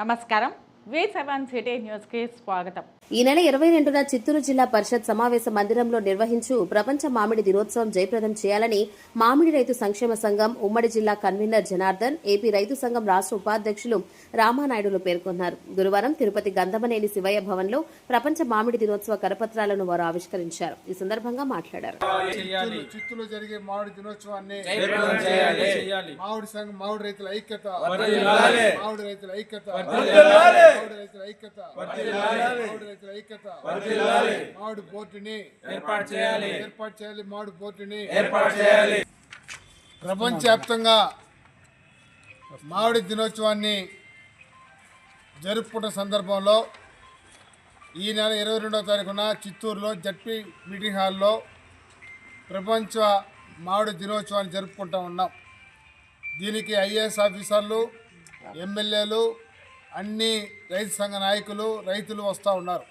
నమస్కారం. వి seven city న్యూస్కి స్వాగతం. ఈ నెల ఇరవై రెండున చిత్తూరు జిల్లా పరిషత్ సమావేశ మందిరంలో నిర్వహించు ప్రపంచ మామిడి దినోత్సవం జయప్రదం చేయాలని మామిడి రైతు సంక్షేమ సంఘం ఉమ్మడి జిల్లా కన్వీనర్ జనార్దన్ ఏపీ రైతు సంఘం రాష్ట్ర ఉపాధ్యక్షులు రామానాయుడులు పేర్కొన్నారు. గురువారం తిరుపతి గంధమనేని శివయ్య భవన్లో ప్రపంచ మామిడి దినోత్సవ కరపత్రాలను వారు ఆవిష్కరించారు. ఈ సందర్భంగా మాట్లాడారు. చిత్తూరు చిత్తూరులో జరిగే మామిడి దినోత్సవాన్ని చేయాలి. మామిడి సంఘం మామిడి రైతుల ఐక్యత. వర్ధిల్లాలి. మామిడి రైతుల ఐక్యత. వర్ధిల్లాలి. మామిడి రైతుల ఐక్యత. వర్ధిల్లాలి. మామిడి రైతుల ఐక్యత. మామిడి ఏర్పాటు చేయాలి. ఏర్పాటు చేయాలి మామిడి బోర్డుని ఏర్పాటు చేయాలి. ప్రపంచవ్యాప్తంగా మామిడి దినోత్సవాన్ని జరుపుకున్న సందర్భంలో ఈ నెల ఇరవై రెండవ తారీఖున చిత్తూరులో జడ్పీ మీటింగ్ హాల్లో ప్రపంచ మామిడి దినోత్సవాన్ని జరుపుకుంటూ ఉన్నాం. దీనికి ఐఏఎస్ ఆఫీసర్లు ఎమ్మెల్యేలు అన్ని రైతు సంఘ నాయకులు రైతులు వస్తూ ఉన్నారు.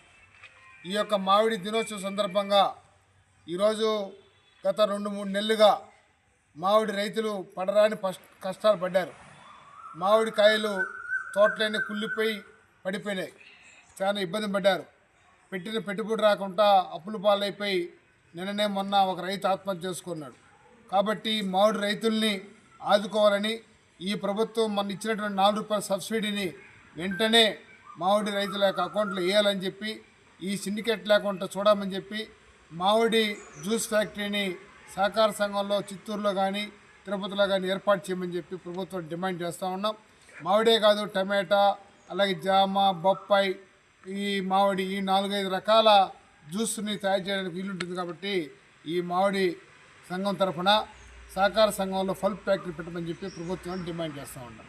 ఈ యొక్క మామిడి దినోత్సవం సందర్భంగా ఈరోజు గత రెండు మూడు నెలలుగా మామిడి రైతులు పడరాని పష్- కష్టాలు పడ్డారు. మామిడి కాయలు తోటలన్నీ కుళ్ళిపోయి పడిపోయినాయి. చాలా ఇబ్బంది పడ్డారు. పెట్టిన పెట్టుబడి రాకుండా అప్పుల పాలైపోయి నిన్ననే మొన్న ఒక రైతు ఆత్మహత్య చేసుకున్నాడు. కాబట్టి మామిడి రైతుల్ని ఆదుకోవాలని ఈ ప్రభుత్వం మన ఇచ్చినటువంటి నాలుగు రూపాయల సబ్సిడీని వెంటనే మామిడి రైతుల యొక్క అకౌంట్లు వేయాలని చెప్పి ఈ సిండికేట్ లేకుండా చూడమని చెప్పి మామిడి జ్యూస్ ఫ్యాక్టరీని సహకార సంఘంలో చిత్తూరులో కానీ తిరుపతిలో కానీ ఏర్పాటు చేయమని చెప్పి ప్రభుత్వం డిమాండ్ చేస్తూ ఉన్నాం. మామిడే కాదు టమాటా అలాగే జామ బొప్పాయి ఈ మామిడి ఈ నాలుగైదు రకాల జ్యూస్ని తయారు చేయడానికి వీలుంటుంది కాబట్టి ఈ మామిడి సంఘం తరఫున సహకార సంఘంలో ఫల్ ఫ్యాక్టరీ పెట్టమని చెప్పి ప్రభుత్వాన్ని డిమాండ్ చేస్తూ ఉన్నాం.